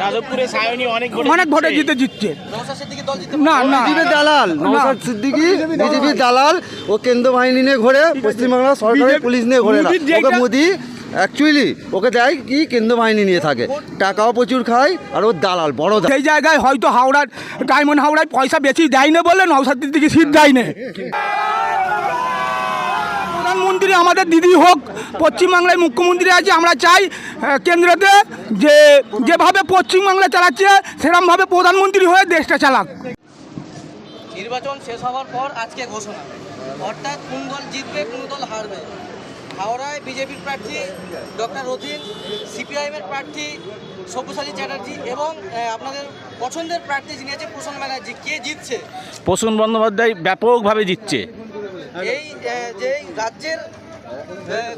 যাদবপুরে সায়নী অনেক ভোটে অনেক ভোটে জিতে জিতছে। না না। দালাল। সিদ্দিকি দালাল ও কেন্দ্র বাহিনী নিয়ে ঘোরে পশ্চিমবাংলা পুলিশ নিয়ে ঘোরে না। ওকে মোদি অ্যাকচুয়ালি ওকে দেয় কি? কেন্দ্র বাহিনী নিয়ে থাকে। টাকাও প্রচুর খায় আর ও দালাল বড় সেই জায়গায় হয়তো হাওড়ার ডায়মন্ড হাওড়ায় পয়সা বেশি দেয় না বলে নৌসাদ্দির দিকে সিট দেয় না প্রধানমন্ত্রী আমাদের দিদি হোক পশ্চিমবাংলায় মুখ্যমন্ত্রী আছে আমরা চাই কেন্দ্রতে যে যেভাবে পশ্চিমবাংলা চালাচ্ছে সেরকমভাবে প্রধানমন্ত্রী হয়ে দেশটা চালাক। নির্বাচন শেষ হওয়ার পর আজকে ঘোষণা। অর্থাৎ কোন দল জিতবে কোন দল হারবে? হাওড়ায় বিজেপির প্রার্থী ডক্টর রথিন সিপিআইএমের প্রার্থী সব্যসাচী চ্যাটার্জি এবং আপনাদের পছন্দের প্রার্থী যিনি আছে প্রসন্ন ব্যানার্জি। কে জিতছে? প্রসূন বন্দ্যোপাধ্যায় ব্যাপকভাবে জিতছে। এই রাজ্যের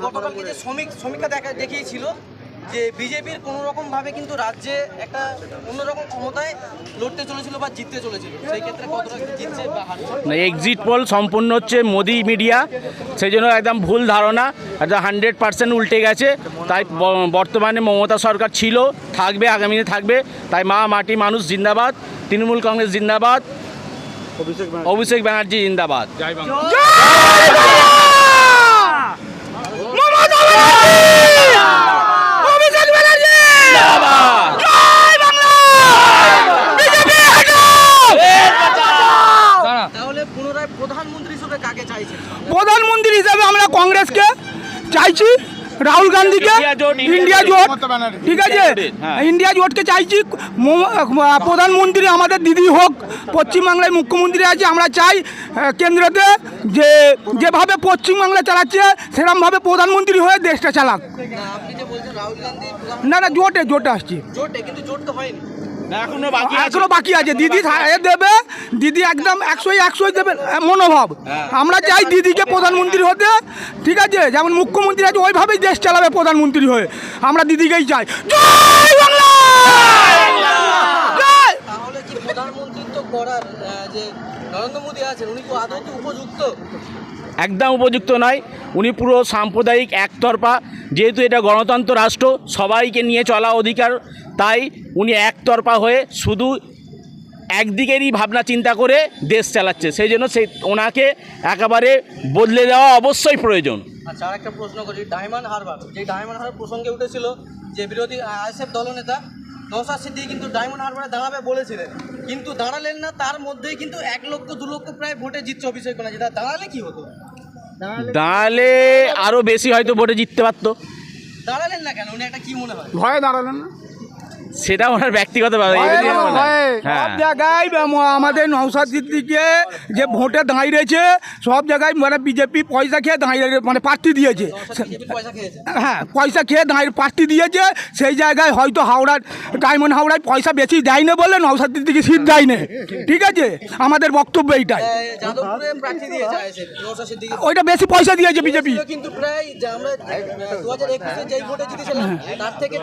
গতকালকে যে শ্রমিক শ্রমিকা দেখা দেখিয়েছিল যে বিজেপির কোনো রকমভাবে কিন্তু রাজ্যে একটা অন্যরকম ক্ষমতায় লড়তে চলেছিল বা জিততে চলেছিল। সেই ক্ষেত্রে কতটা জিতছে বা হারছে? এক্সিট পোল সম্পূর্ণ হচ্ছে মোদি মিডিয়া সেই জন্য একদম ভুল ধারণা। একদম হান্ড্রেড পার্সেন্ট উল্টে গেছে। তাই বর্তমানে মমতা সরকার ছিল থাকবে আগামীতে থাকবে। তাই মা মাটি মানুষ জিন্দাবাদ তৃণমূল কংগ্রেস জিন্দাবাদ অভিষেক ব্যানার্জি। জিন্দাবাদ। কংগ্রেসকে চাইছি রাহুল গান্ধীকে ইন্ডিয়া জোট, ঠিক আছে? হ্যাঁ। ইন্ডিয়া জোটকে চাইছি প্রধানমন্ত্রী আমাদের দিদি হোক পশ্চিমবাংলায় মুখ্যমন্ত্রী আছে আমরা চাই কেন্দ্রতে যে যেভাবে পশ্চিমবাংলা চালাচ্ছে সেরকমভাবে প্রধানমন্ত্রী হয়ে দেশটা চালাক। না না জোটে জোটে আসছি। জোটে কিন্তু জোট তো হয়নি। এখনও বাকি আছে। এখনও বাকি আছে। দিদি দেবে। দিদি একদম একশোই একশোই দেবে মনোভাব। আমরা চাই দিদিকে প্রধানমন্ত্রী হতে। ঠিক আছে? যেমন মুখ্যমন্ত্রী আছে ওইভাবেই দেশ চালাবে প্রধানমন্ত্রী হয়ে। আমরা দিদিকেই চাই। করার যে নরেন্দ্র মোদী আছেন উনি কি আদৌ কি উপযুক্ত? একদম উপযুক্ত নয়। উনি পুরো সাম্প্রদায়িক একতরফা। যেহেতু এটা গণতন্ত্র রাষ্ট্র সবাইকে নিয়ে চলা অধিকার তাই উনি একতরফা হয়ে শুধু একদিকেরই ভাবনা চিন্তা করে দেশ চালাচ্ছে। সেই জন্য সেই ওনাকে একেবারে বদলে দেওয়া অবশ্যই প্রয়োজন। আচ্ছা আর একটা প্রশ্ন করি। ডায়মন্ড হারবার যে ডায়মন্ড হারবার প্রসঙ্গে উঠেছিল যে বিরোধী আইএসএফ দলনেতা নৌসাদ সিদ্দিকি কিন্তু ডায়মন্ড হারবারে দাঁড়াবে বলেছিলেন। কিন্তু দাঁড়ালেন না তার মধ্যেই কিন্তু এক লক্ষ দু লক্ষ প্রায় ভোটে জিতছে অভিষেক ব্যানার্জি তা দাঁড়ালে কি হতো? দাঁড়ালে আরও বেশি হয়তো ভোটে জিততে পারতো। দাঁড়ালেন না কেন? উনি একটা কি মনে হয়? ভয়ে দাঁড়ালেন না। সেটা ওনার ব্যক্তিগত। হ্যাঁ। সব জায়গায় আমাদের নৌসাদ সিদ্দিকে যে ভোটে দাঁড়িয়েছে সব জায়গায় মানে বিজেপি পয়সা খেয়ে দাঁড়িয়ে মানে প্রার্থী দিয়েছে। বিজেপির পয়সা খেয়েছে? হ্যাঁ পয়সা খেয়ে দাঁড়িয়ে প্রার্থী দিয়েছে সেই জায়গায় হয়তো হাওড়ার ডায়মন্ড হাওড়ায় পয়সা বেশি দেয় না বলে নৌসাদ সিদ্দিকি সিট দেয় না ঠিক আছে? আমাদের বক্তব্য এইটাই। সিদ্দিকি। ওইটা বেশি পয়সা দিয়েছে বিজেপি কিন্তু প্রায় আমরা দু হাজার একুশে যেই ভোটে জিতেছিলাম তার থেকে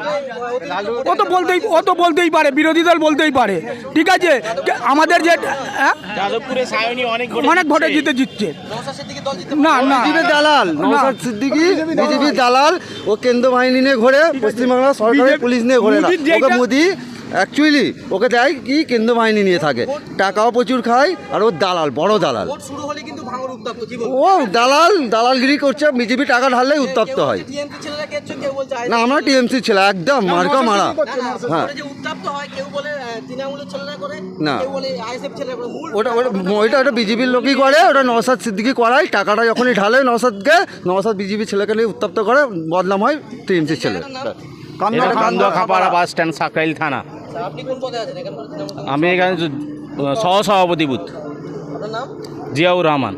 ও তো বলতেই ও তো বলতেই পারে বিরোধী দল বলতেই পারে। ঠিক আছে? আমাদের যে হ্যাঁ? অনেক ভোটে অনেক ভোটে জিতছে। জিতে জিতছে। না না। দালাল সিদ্দিকি বিজেপির দালাল ও কেন্দ্র বাহিনী নিয়ে ঘোরে পশ্চিমবাংলা সরকারের পুলিশ নিয়ে ঘোরে না। মোদি অ্যাকচুয়ালি ওকে দেয় কি? কেন্দ্র বাহিনী নিয়ে থাকে। টাকাও প্রচুর খায় আর ও দালাল বড় দালাল। ভোট শুরু হলে কিন্তু ভাঙর উত্তপ্ত কি বলব? ও দালাল দালালগিরি করছে বিজেপি টাকা ঢাললেই উত্তপ্ত হয়। টিএমসি না আমরা টিএমসি ছিল একদম মার্কা মারা। হ্যাঁ। যে উত্তপ্ত হয় কেউ বলে আহ, তৃণমূলের ছেলেরা করে না। কেউ বলে আইএসএফ ছেলেরা করে মূল ওটা ওটা ওইটা ওটা বিজেপির লোকই করে ওটা নওসাদ সিদ্দিকি করায় টাকাটা যখনই ঢালে নওসাদকে নওসাদ বিজেপি ছেলেকে নিয়ে উত্তপ্ত করে বদনাম হয় টিএমসির ছেলে। এটা কান্দুয়া খাপাড়া বাস স্ট্যান্ড সাকরাইল থানা। আমি এখানে সহ সভাপতি বুথ। জিয়াউর রহমান।